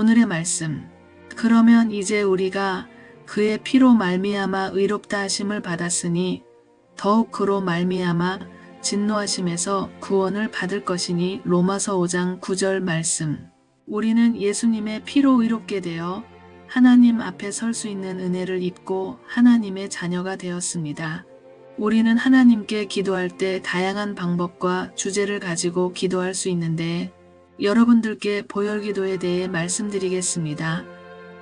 오늘의 말씀. 그러면 이제 우리가 그의 피로 말미암아 의롭다 하심을 받았으니 더욱 그로 말미암아 진노하심에서 구원을 받을 것이니 로마서 5장 9절 말씀. 우리는 예수님의 피로 의롭게 되어 하나님 앞에 설 수 있는 은혜를 입고 하나님의 자녀가 되었습니다. 우리는 하나님께 기도할 때 다양한 방법과 주제를 가지고 기도할 수 있는데 여러분들께 보혈 기도에 대해 말씀드리겠습니다.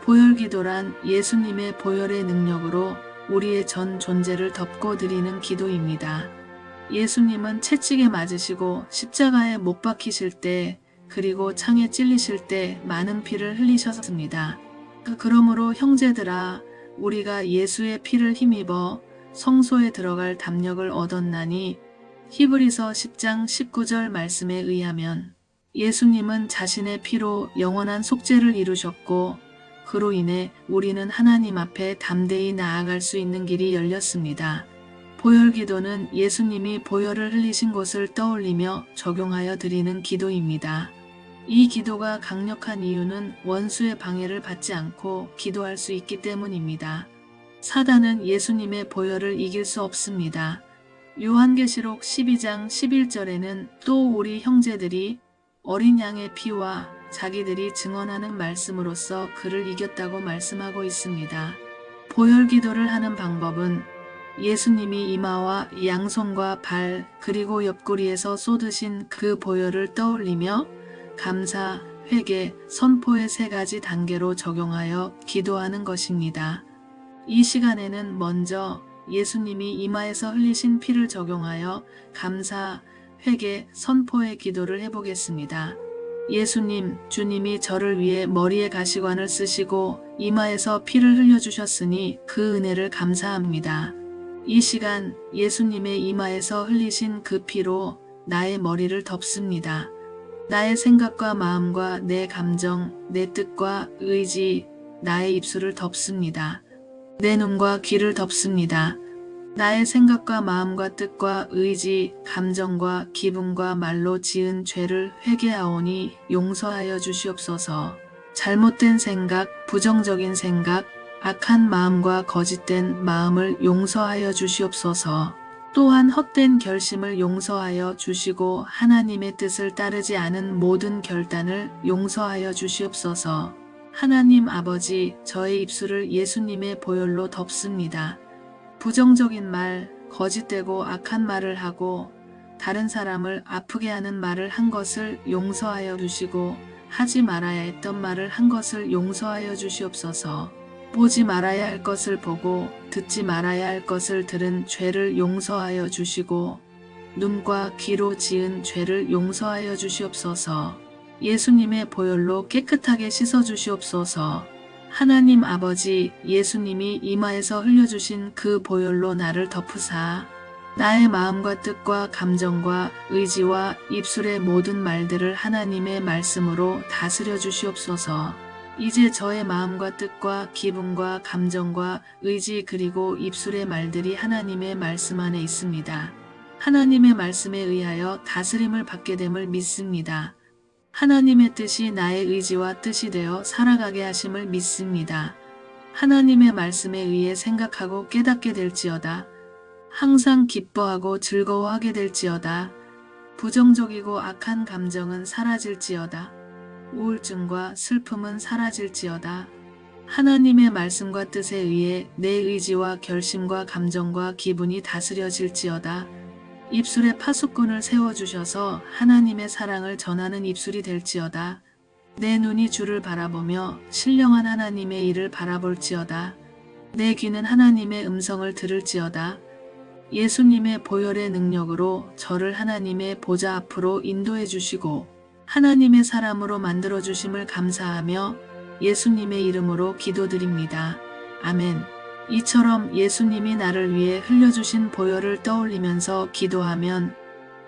보혈 기도란 예수님의 보혈의 능력으로 우리의 전 존재를 덮고 드리는 기도입니다. 예수님은 채찍에 맞으시고 십자가에 못 박히실 때 그리고 창에 찔리실 때 많은 피를 흘리셨습니다. 그- 그러므로 형제들아 우리가 예수의 피를 힘입어 성소에 들어갈 담력을 얻었나니 히브리서 10장 19절 말씀에 의하면 예수님은 자신의 피로 영원한 속죄를 이루셨고 그로 인해 우리는 하나님 앞에 담대히 나아갈 수 있는 길이 열렸습니다. 보혈 기도는 예수님이 보혈을 흘리신 곳을 떠올리며 적용하여 드리는 기도입니다. 이 기도가 강력한 이유는 원수의 방해를 받지 않고 기도할 수 있기 때문입니다. 사단은 예수님의 보혈을 이길 수 없습니다. 요한계시록 12장 11절에는 또 우리 형제들이 어린 양의 피와 자기들이 증언하는 말씀으로써 그를 이겼다고 말씀하고 있습니다. 보혈 기도를 하는 방법은 예수님이 이마와 양손과 발 그리고 옆구리에서 쏟으신 그 보혈을 떠올리며 감사, 회개, 선포의 세 가지 단계로 적용하여 기도하는 것입니다. 이 시간에는 먼저 예수님이 이마에서 흘리신 피를 적용하여 감사, 회개, 선포의 기도를 해보겠습니다. 예수님, 주님이 저를 위해 머리에 가시관을 쓰시고 이마에서 피를 흘려주셨으니 그 은혜를 감사합니다. 이 시간 예수님의 이마에서 흘리신 그 피로 나의 머리를 덮습니다. 나의 생각과 마음과 내 감정, 내 뜻과 의지, 나의 입술을 덮습니다. 내 눈과 귀를 덮습니다. 나의 생각과 마음과 뜻과 의지, 감정과 기분과 말로 지은 죄를 회개하오니 용서하여 주시옵소서. 잘못된 생각, 부정적인 생각, 악한 마음과 거짓된 마음을 용서하여 주시옵소서. 또한 헛된 결심을 용서하여 주시고 하나님의 뜻을 따르지 않은 모든 결단을 용서하여 주시옵소서. 하나님 아버지, 저의 입술을 예수님의 보혈로 덮습니다. 부정적인 말, 거짓되고 악한 말을 하고 다른 사람을 아프게 하는 말을 한 것을 용서하여 주시고 하지 말아야 했던 말을 한 것을 용서하여 주시옵소서. 보지 말아야 할 것을 보고 듣지 말아야 할 것을 들은 죄를 용서하여 주시고 눈과 귀로 지은 죄를 용서하여 주시옵소서. 예수님의 보혈로 깨끗하게 씻어 주시옵소서. 하나님 아버지 예수님이 이마에서 흘려주신 그 보혈로 나를 덮으사 나의 마음과 뜻과 감정과 의지와 입술의 모든 말들을 하나님의 말씀으로 다스려 주시옵소서. 이제 저의 마음과 뜻과 기분과 감정과 의지 그리고 입술의 말들이 하나님의 말씀 안에 있습니다. 하나님의 말씀에 의하여 다스림을 받게 됨을 믿습니다. 하나님의 뜻이 나의 의지와 뜻이 되어 살아가게 하심을 믿습니다. 하나님의 말씀에 의해 생각하고 깨닫게 될지어다. 항상 기뻐하고 즐거워하게 될지어다. 부정적이고 악한 감정은 사라질지어다. 우울증과 슬픔은 사라질지어다. 하나님의 말씀과 뜻에 의해 내 의지와 결심과 감정과 기분이 다스려질지어다. 입술에 파수꾼을 세워주셔서 하나님의 사랑을 전하는 입술이 될지어다. 내 눈이 주를 바라보며 신령한 하나님의 일을 바라볼지어다. 내 귀는 하나님의 음성을 들을지어다. 예수님의 보혈의 능력으로 저를 하나님의 보좌 앞으로 인도해 주시고 하나님의 사람으로 만들어 주심을 감사하며 예수님의 이름으로 기도드립니다. 아멘. 이처럼 예수님이 나를 위해 흘려주신 보혈을 떠올리면서 기도하면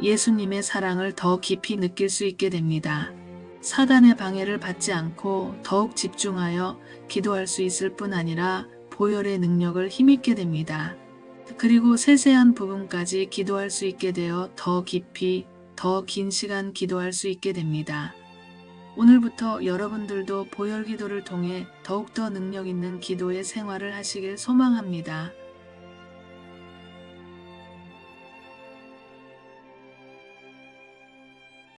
예수님의 사랑을 더 깊이 느낄 수 있게 됩니다. 사단의 방해를 받지 않고 더욱 집중하여 기도할 수 있을 뿐 아니라 보혈의 능력을 힘입게 됩니다. 그리고 세세한 부분까지 기도할 수 있게 되어 더 깊이, 더 긴 시간 기도할 수 있게 됩니다. 오늘부터 여러분들도 보혈 기도를 통해 더욱더 능력 있는 기도의 생활을 하시길 소망합니다.